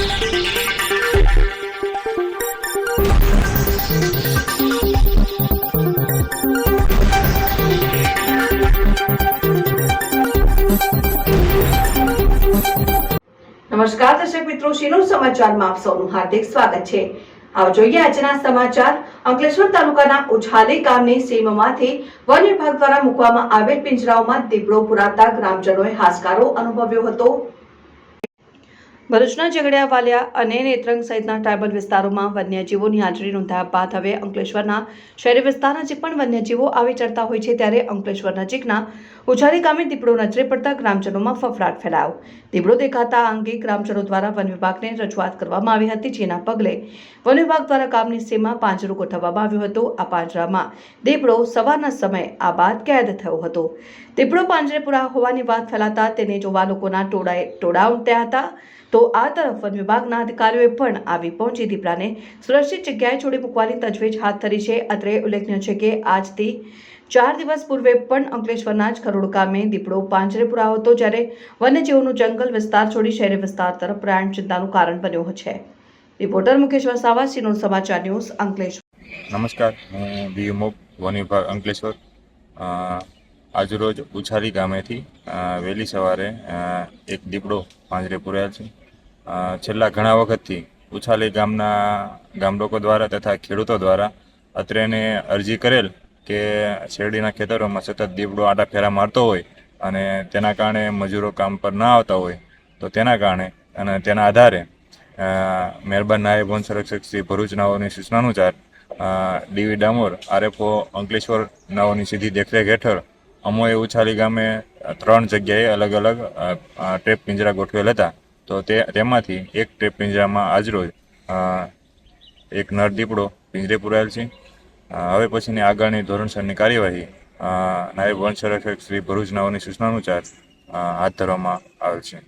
નમસ્કાર, દર્શક મિત્રો, શિનોર સમાચારમાં આપ સૌનું હાર્દિક સ્વાગત છે. આવો જોઈએ આજના સમાચાર. અંકલેશ્વર તાલુકાના ઉછાલી ગામની સીમમાંથી વન વિભાગ દ્વારા મૂકવામાં આવેલ પિંજરાઓમાં દીપડો પુરાતા ગ્રામજનોએ હાશકારો અનુભવ્યો હતો. ભરૂચના ઝઘડિયા વાલિયા અને નેત્રંગ સહિતના ટ્રાયબલ વિસ્તારોમાં વન્યજીવોની હાજરી નોંધાયા બાદ હવે અંકલેશ્વરના શહેરી વિસ્તાર નજીક પણ વન્યજીવો આવી ચડતા હોય છે ત્યારે અંકલેશ્વર નજીકના ઉછારી ગામે દીપડો નજરે પડતા ગ્રામજનોમાં ફફડાટ ફેલાયો. દીપડો દેખાતા આ અંગે ગ્રામજનો દ્વારા વન વિભાગને રજૂઆત કરવામાં આવી હતી, જેના પગલે વન વિભાગ દ્વારા ગામની સીમા પાંજરો ગોઠવવામાં આવ્યો હતો. આ પાંજરામાં દીપડો સવારના સમયે આ બાદ કેદ થયો હતો. દીપડો પાંજરે પૂરા હોવાની વાત ફેલાતા તેને જોવા લોકોના ટોળાએ ટોળા ઉમટ્યા હતા. તો આ તરફ વન વિભાગના અધિકારીઓએ પણ આવી પહોંચી દીપડાને સુરક્ષિત જગ્યાએ છોડી મૂકવાની તજવીજ હાથ ધરી છે. અત્રે ઉલ્લેખનીય છે કે આજથી ચાર દિવસ પૂર્વે પણ અંકલેશ્વરના જ ખરોડ ગામે દીપડો પાંજરે પુરાયો હતો, જ્યારે વન્યજીવોનું જંગલ વિસ્તાર છોડી શહેરી વિસ્તાર તરફ પ્રયાણ ચિંતાનું કારણ બન્યો છે. રિપોર્ટર મુકેશ વસાવા સિનોર સમાચાર ન્યૂઝ, અંકલેશ્વર. નમસ્કાર, હું બી મોબ વન વિભાગ અંકલેશ્વર આજરોજ ઉછારી ગામેથી વહેલી સવારે એક દીપડો પાંજરે પુરાયેલ છે. છેલ્લા ઘણા વખતથી ઉછાલી ગામના ગામ લોકો દ્વારા તથા ખેડૂતો દ્વારા અત્રેને અરજી કરેલ કે શેરડીના ખેતરોમાં સતત દીપડો આટા ફેરા મારતો હોય અને તેના કારણે મજૂરો કામ પર ના આવતા હોય, તો તેના કારણે અને તેના આધારે મહેરબાન નાયબ વન સંરક્ષક શ્રી ભરૂચ નાઓની સૂચનાનુસાર D V Damor, RFO Ankleshwar નાઓની સીધી દેખરેખ હેઠળ અમોએ ઉછાલી ગામે ત્રણ જગ્યાએ અલગ અલગ ટ્રેપ પિંજરા ગોઠવેલ હતા. તો તે, તેમાંથી એક ટ્રેપ પિંજરામાં આજરોજ એક નર દીપડો પિંજરે પુરાયેલ છે. હવે પછીની આગળની ધોરણસરની કાર્યવાહી નાયબ વન સંરક્ષક શ્રી ભરૂચ નાઓની સૂચનાનુસાર હાથ ધરવામાં આવેલ છે.